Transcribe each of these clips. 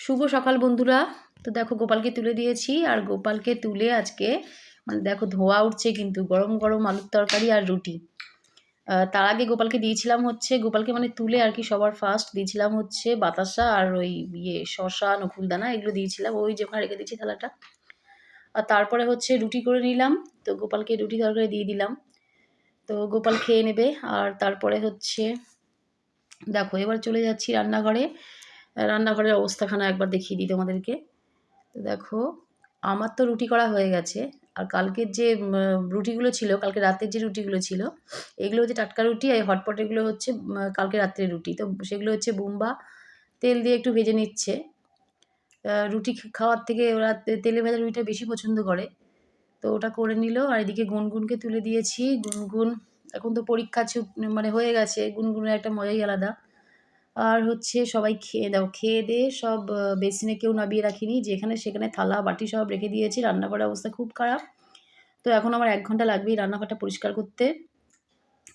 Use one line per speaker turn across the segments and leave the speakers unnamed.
শুভ সকাল বন্ধুরা। তো দেখো, গোপালকে তুলে দিয়েছি আর গোপালকে তুলে আজকে মানে দেখো, ধোয়া উঠছে কিন্তু, গরম গরম আলুর তরকারি আর রুটি। তার আগে গোপালকে দিয়েছিলাম হচ্ছে, গোপালকে মানে তুলে আর কি সবার ফার্স্ট দিয়েছিলাম হচ্ছে বাতাসা আর ওই ইয়ে শশা নকুলদানা এগুলো দিয়েছিলাম। ওই যে ওখানে রেখে দিয়েছি থালাটা। আর তারপরে হচ্ছে রুটি করে নিলাম। তো গোপালকে রুটি তরকারি দিয়ে দিলাম। তো গোপাল খেয়ে নেবে। আর তারপরে হচ্ছে, দেখো, এবার চলে যাচ্ছি রান্নাঘরে। রান্নাঘরের অবস্থাখানা একবার দেখিয়ে দিই তোমাদেরকে। তো দেখো, আমার তো রুটি করা হয়ে গেছে, আর কালকের যে রুটিগুলো ছিল, কালকে রাতের যে রুটিগুলো ছিল, এগুলো হচ্ছে টাটকা রুটি, আর হটপট এগুলো হচ্ছে কালকে রাত্রের রুটি। তো সেগুলো হচ্ছে বুম্বা, তেল দিয়ে একটু ভেজে নিচ্ছে। রুটি খাওয়ার থেকে ওরা তেলে ভাজা রুটিটা বেশি পছন্দ করে। তো ওটা করে নিল, আর এদিকে গুনগুনকে তুলে দিয়েছি। গুনগুন, এখন তো পরীক্ষা মানে হয়ে গেছে, গুনগুনের একটা মজাই আলাদা। আর হচ্ছে সবাই খেয়ে দাও, খেয়ে দিয়ে সব বেসিনে কেউ নামিয়ে রাখিনি, যেখানে সেখানে থালা, বাটি সব রেখে দিয়েছি, রান্নাঘরের অবস্থা খুব খারাপ। তো এখন আমার এক ঘণ্টা লাগবেই রান্নাঘরটা পরিষ্কার করতে।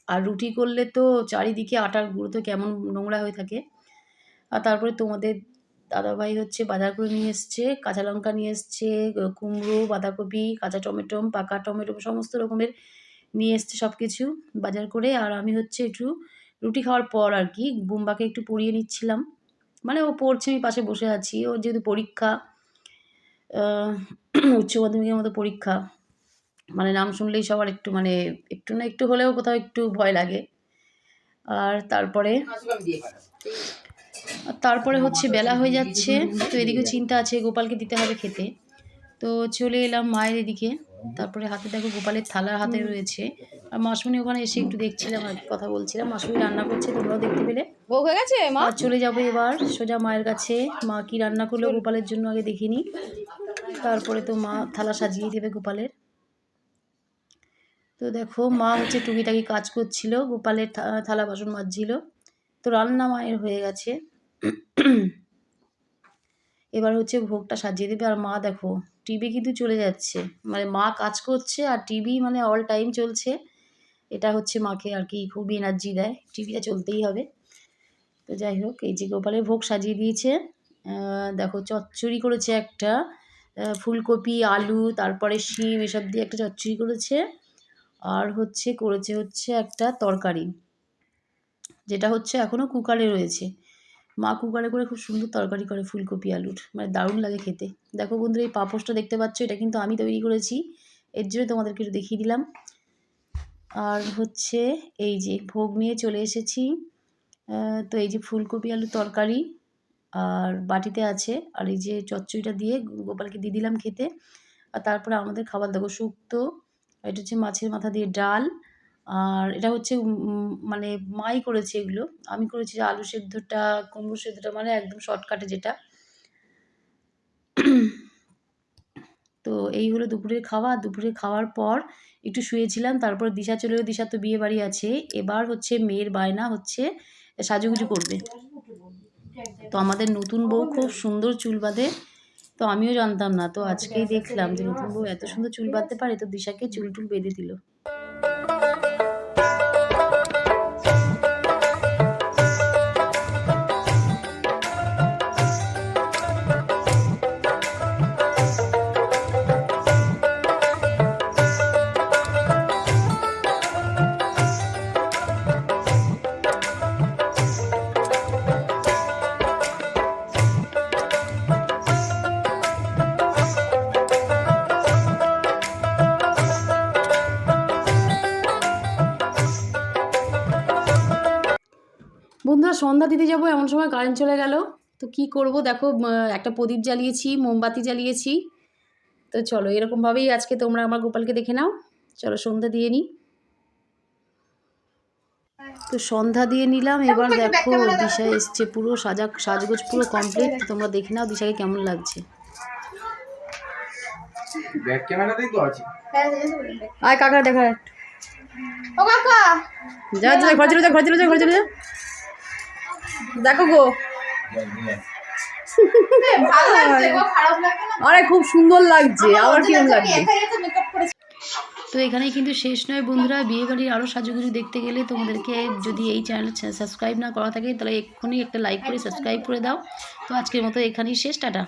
আর রুটি করলে তো চারিদিকে আটার গুঁড়ো তো কেমন নোংরা হয়ে থাকে। আর তারপরে তোমাদের দাদাভাই হচ্ছে বাজার করে নিয়ে এসছে, কাঁচা লঙ্কা নিয়ে এসছে, কুমড়ো, বাঁধাকপি, কাঁচা টমেটো, পাকা টমেটো, সমস্ত রকমের নিয়ে এসছে সব কিছু বাজার করে। আর আমি হচ্ছে একটু রুটি খাওয়ার পর আর কি বুম্বাকে একটু পড়িয়ে নিচ্ছিলাম। মানে ও পড়ছে, আমি পাশে বসে আছি। ওর যেহেতু পরীক্ষা উচ্চ মাধ্যমিকের মতো পরীক্ষা মানে নাম শুনলেই সবার একটু মানে একটু না একটু হলেও কোথাও একটু ভয় লাগে। আর তারপরে তারপরে হচ্ছে বেলা হয়ে যাচ্ছে, তো এদিকে চিন্তা আছে, গোপালকে দিতে হবে খেতে। তো চলে এলাম মায়ের এদিকে। তারপরে হাতে দেখো গোপালের থালা হাতে রয়েছে। আর মাসমণি ওখানে এসে একটু দেখছিলাম আর কথা বলছিলাম। মাসমণি রান্না করছে তোমরাও দেখতে পেলে।
বউ হয়ে গেছে মা?
আর চলে যাব এবার সোজা মায়ের কাছে। মা কি রান্না করল গোপালের জন্য আগে দেখিনি। তারপরে তো মা থালা সাজিয়ে দেবে গোপালের। তো দেখো মা হচ্ছে টুকিটাকি কাজ করছিল গোপালের থালা বাসন মাজছিল। তো রান্না মায়ের হয়ে গেছে। এবার হচ্ছে ভোগটা সাজিয়ে দেবে। আর মা দেখো টিভি কিন্তু চলে যাচ্ছে। মানে মা কাজ করছে আর টিভি মানে অল টাইম চলছে। এটা হচ্ছে মাকে আর কি খুব এনার্জি দেয়। টিভিটা চলতেই হবে। তো যাই হোক, এই যে গোপালের ভোগ সাজিয়ে দিয়েছে। দেখো চচ্চড়ি করেছে একটা। ফুলকপি, আলু, তারপরে শিম এসব দিয়ে একটা চচ্চড়ি করেছে। আর হচ্ছে করেছে হচ্ছে একটা তরকারি। যেটা হচ্ছে এখনও কুকারে রয়েছে। মা কুকারে করে খুব সুন্দর তরকারি করে ফুলকপি আলুর মানে দারুণ লাগে খেতে। দেখো বন্ধুরা, এই পাপোশটা দেখতে পাচ্ছ, এটা কিন্তু আমি তৈরি করেছি। এর জন্য তোমাদেরকে একটু দেখিয়ে দিলাম। আর হচ্ছে এই যে ভোগ নিয়ে চলে এসেছি। তো এই যে ফুলকপি আলু তরকারি আর বাটিতে আছে। আর এই যে চচ্চড়িটা দিয়ে গোপালকে দিয়ে দিলাম খেতে। আর তারপরে আমাদের খাবার দেখো শুক্তো। এটা হচ্ছে মাছের মাথা দিয়ে ডাল। আর এটা হচ্ছে মানে মাই করেছে এগুলো। আমি করেছি আলু সেদ্ধটা, কুমড়ো সেদ্ধটা মানে একদম শর্টকাটে যেটা। তো এই হলো দুপুরের খাওয়া। দুপুরে খাওয়ার পর একটু শুয়েছিলাম, তারপর দিশা চলে এলো দিশা তো বিয়ে বাড়ি আছে। এবার হচ্ছে মেয়ের বায়না হচ্ছে সাজুগুজু করবে। তো আমাদের নতুন বউ খুব সুন্দর চুল বাঁধে। তো আমিও জানতাম না। তো আজকেই দেখলাম যে নতুন বউ এত সুন্দর চুল বাঁধতে পারে, তো দিশাকে চুল টুল বেঁধে দিল। বন্ধুরা সন্ধ্যা দিতে যাব এমন সময় কারেন্ট চলে গেল। তো কি করব? দেখো একটা প্রদীপ জ্বালিয়েছি মোমবাতি জ্বালিয়েছি। তো চলো এরকমভাবেই আজকে তোমরা আমার গোপালকে দেখে নাও। চলো সন্ধ্যা দিয়ে নিই তো সন্ধ্যা দিয়ে নিলাম এবার দেখো দিশা এসছে পুরো সাজা সাজগোজ পুরো কমপ্লিট তোমরা দেখে নাও দিশাকে কেমন লাগছে।
ব্যাক ক্যামেরাতেই
আয় কাকা দেখা।
ও কাকা!
যা যা ঘর চলে যা ঘর চলে যা ঘর চলে যা। দেখো গো। আরে খুব সুন্দর লাগছে। আবার কিরম লাগছে তো এখানেই কিন্তু শেষ নয় বন্ধুরা বিয়েবাড়ির আরও সাজুগুজু দেখতে গেলে তোমাদেরকে যদি এই চ্যানেল সাবস্ক্রাইব না করা থাকে তাহলে এক্ষুনি একটা লাইক করে সাবস্ক্রাইব করে দাও। তো আজকের মতো এখানেই শেষ টাটা।